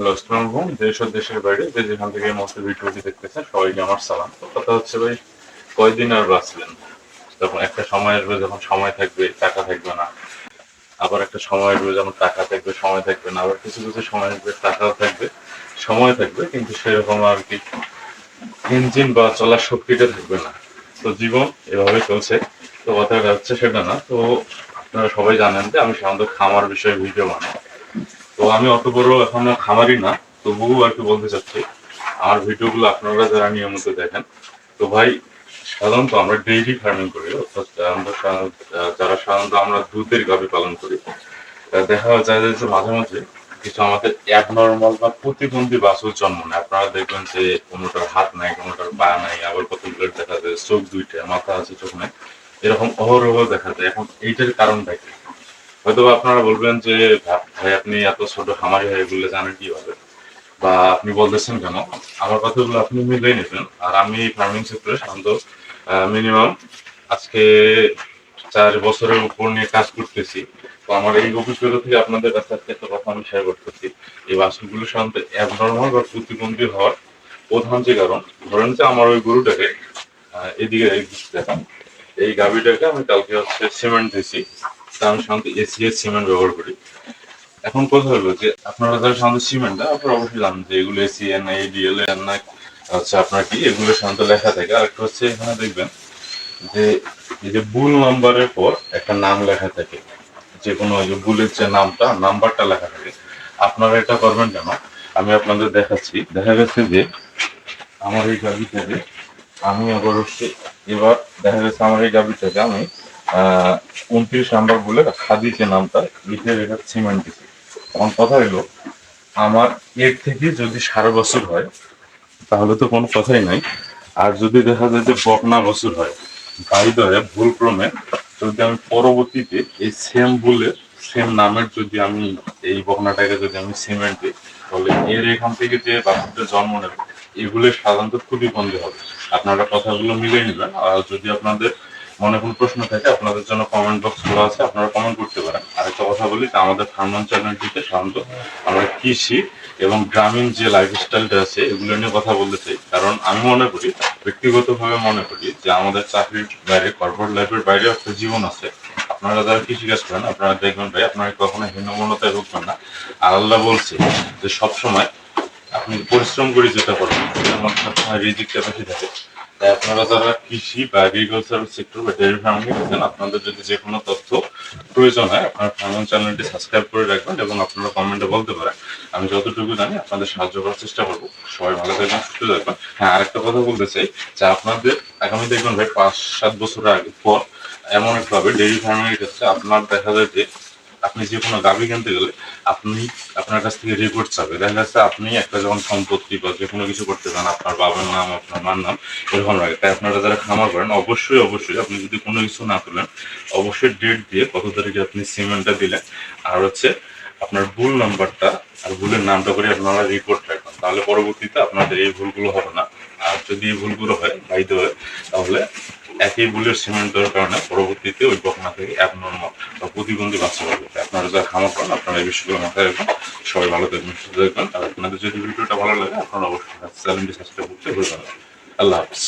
Hello আসসালামু আলাইকুম দেশ ও দেশের বাইরে যে যেখান থেকে মুহূর্তে ভিডিওটি দেখতেছেন, সবাইকে আমার সালাম। কথা হচ্ছে ভাই, কয়দিন আর বাঁচলেন? যখন একটা সময় আসবে, যখন সময় থাকবে, টাকা থাকবে না। আবার একটা সময় আসবে, যখন টাকা থাকবে, সময় থাকবে না। আবার কিছু কিছু সময় আসবে, টাকাও থাকবে, সময় থাকবে, কিন্তু সেরকম আর কি ইঞ্জিন বা চলার শক্তিটা থাকবে না। তো জীবন এভাবে চলছে। তো কথাটা হচ্ছে সেটা না। তো আপনারা সবাই জানেন যে আমি সাধারণত খামার বিষয়ে ভিডিও বানাই। আমি অত বড় এখনও খামারি না, তবুও আর কি বলতে চাচ্ছি। আমার ভিডিওগুলো আপনারা যারা নিয়মিত দেখেন, তো ভাই, সাধারণত আমরা ডেইলি ফার্মিং করি, অর্থাৎ যারা সাধারণত আমরা দুধের গাভী পালন করি দেখা যায় যে মাঝে মাঝে কিছু আমাদের অ্যাবনর্মাল বা প্রতিবন্ধী বাছুর জন্ম নেয়। আপনারা দেখবেন যে কোনোটার হাত নাই, কোনোটার পা নাই, আবার কতগুলো দেখা যায় চোখ দুইটা, মাথা আছে, চোখ নাই, এরকম অহরহ দেখা যায়। এখন এইটার কারণটা কি? হয়তো আপনারা বলবেন যে ভাই, আপনি এত ছোট খামারি হয়ে এগুলো জানেন কীভাবে? বা আপনি বলতেছেন কেন? আমার কথাগুলো আপনি মিলিয়ে নেবেন আর আমি ফার্মিং সেক্টরে সাধারণত মিনিমাম আজকে চার বছরের উপর নিয়ে কাজ করতেছি। তো আমার এই অভিজ্ঞতা থেকে আপনাদের কাছে আজকে একটা কথা আমি শেয়ার করতেছি এই বাছুরগুলো সাধারণত অ্যাবনর্মাল বা প্রতিবন্ধী হওয়ার প্রধান যে কারণ, ধরেন যে আমার ওই গরুটাকে এদিকে দেখান। এই গাভীটাকে আমি কালকে হচ্ছে সিমেন্ট দিয়েছি। তা আমি সাধারণত এসিএস সিমেন্ট ব্যবহার করি। এখন কথা হলো যে, আপনারা যারা সাধারণত সিমেন্ট দেয় আপনারা অবশ্যই জানেন যে এগুলো AC N ACN ADL N হচ্ছে আপনার কি? এগুলো সাধারণত লেখা থাকে। আর একটা হচ্ছে এখানে দেখবেন যে, এই যে বুল নাম্বারের পর একটা নাম লেখা থাকে। যে কোনো যে বুলের যে নামটা, নাম্বারটা লেখা থাকে। আপনারা এটা করবেন কেন? আমি আপনাদের দেখাচ্ছি। দেখা গেছে যে, আমার এই গাড়িটাকে আমি আবার এবার দেখা গেছে আমার এই গাড়িটাকে আমি উনত্রিশ নাম্বার বলে খাদি যে নামটা লিখে রেখে সিমেন্ট দিছি এখন কথা হলো আমার এর থেকে যদি সারা বছর হয়, তাহলে তো কোনো কথাই নাই। আর যদি দেখা যায় যে বকনা বছর হয় বাইদয়ে ভুল ক্রমে যদি আমি পরবর্তীতে এই সেম ভুলের সেম নামের যদি আমি এই বকনাটাকে যদি আমি সিমেন্ট দিই তাহলে এর এখান থেকে যে বাচ্চাটা জন্ম নেবে, এগুলো সাধারণত প্রতিবন্ধী হবে। আপনারা কথাগুলো মিলিয়ে নেবেন, আর যদি আপনাদের মনে কোনো প্রশ্ন থাকে, আপনাদের জন্য কমেন্ট বক্স খোলা আছে, আপনারা কমেন্ট করতে পারেন। আরেকটা কথা বলি আমাদের ফার্মান চ্যানেলটিতে সাধারণত আমরা কৃষি এবং গ্রামীণ যে লাইফস্টাইলটা আছে, এগুলো নিয়ে কথা বলতে চাই। কারণ আমি মনে করি, ব্যক্তিগতভাবে মনে করি যে আমাদের চাকরির বাইরে কর্পোরেট লাইফের বাইরে একটা জীবন আছে। আপনারা যারা কৃষিকাজ করেন, আপনারা দেখবেন ভাই, আপনারা কখনো হীনমনতায় ভুগবেন না। আর আল্লাহ বলছে যে সবসময় আপনি পরিশ্রম করে যেটা করবেন মধ্যে সবসময় রিজিক ক্যাপাসিটি থাকে আপনারা যারা কৃষি বা এগ্রিকালচার সেক্টর বা ডেয়ারি ফার্মিং করছেন আপনাদের যদি যে কোনো তথ্য প্রয়োজন হয়, আপনার ফার্মিং চ্যানেলটি সাবস্ক্রাইব করে রাখবেন এবং আপনারা কমেন্টে বলতে পারেন। আমি যতটুকু জানি আপনাদের সাহায্য করার চেষ্টা করব। সবাই ভালো থাকবেন, সুস্থ থাকবেন। হ্যাঁ আরেকটা কথা বলতে চাই যে আপনাদের আগামী দেখবেন ভাই পাঁচ সাত বছর আগে পর এমন একটা হবে ডেয়ারি ফার্মিং ক্ষেত্রে আপনার দেখা যায় যে আপনি যে কোনো গাভি কিনতে গেলে আপনি আপনার কাছ থেকে রিপোর্ট চাবে দেখা যাচ্ছে আপনি একটা যখন সম্পত্তি বা যে কোনো কিছু করতে চান, আপনার বাবার নাম, আপনার মার নাম, এরকম লাগে। তাই আপনারা যারা খামার করেন, অবশ্যই অবশ্যই আপনি যদি কোনো কিছু না তোলেন, অবশ্যই ডেট দিয়ে কত তারিখে আপনি সিমেন্টটা দিলেন। আর হচ্ছে আপনার ভুল নাম্বারটা আর ভুলের নামটা করে আপনারা রিপোর্ট রাখবেন। তাহলে পরবর্তীতে আপনাদের এই ভুলগুলো হবে না। আর যদি এই ভুলগুলো হয় বাইতে হয় তাহলে একই বুলের সিমেন্ট দেওয়ার কারণে পরবর্তীতে ওই বকনা থেকে অ্যাবনর্মাল বা প্রতিবন্ধী বাচ্চা পাবে। আপনারা যারা খামার করেন, আপনারা এই বিষয়গুলো মাথায় রাখবেন। সবাই ভালো থাকবেন, সুস্থ থাকবেন। আর আপনাদের যদি ভিডিওটা ভালো লাগে, আপনারা অবশ্যই চ্যানেলটি সাবস্ক্রাইব করতে ভুলবেন আল্লাহ হাফিজ।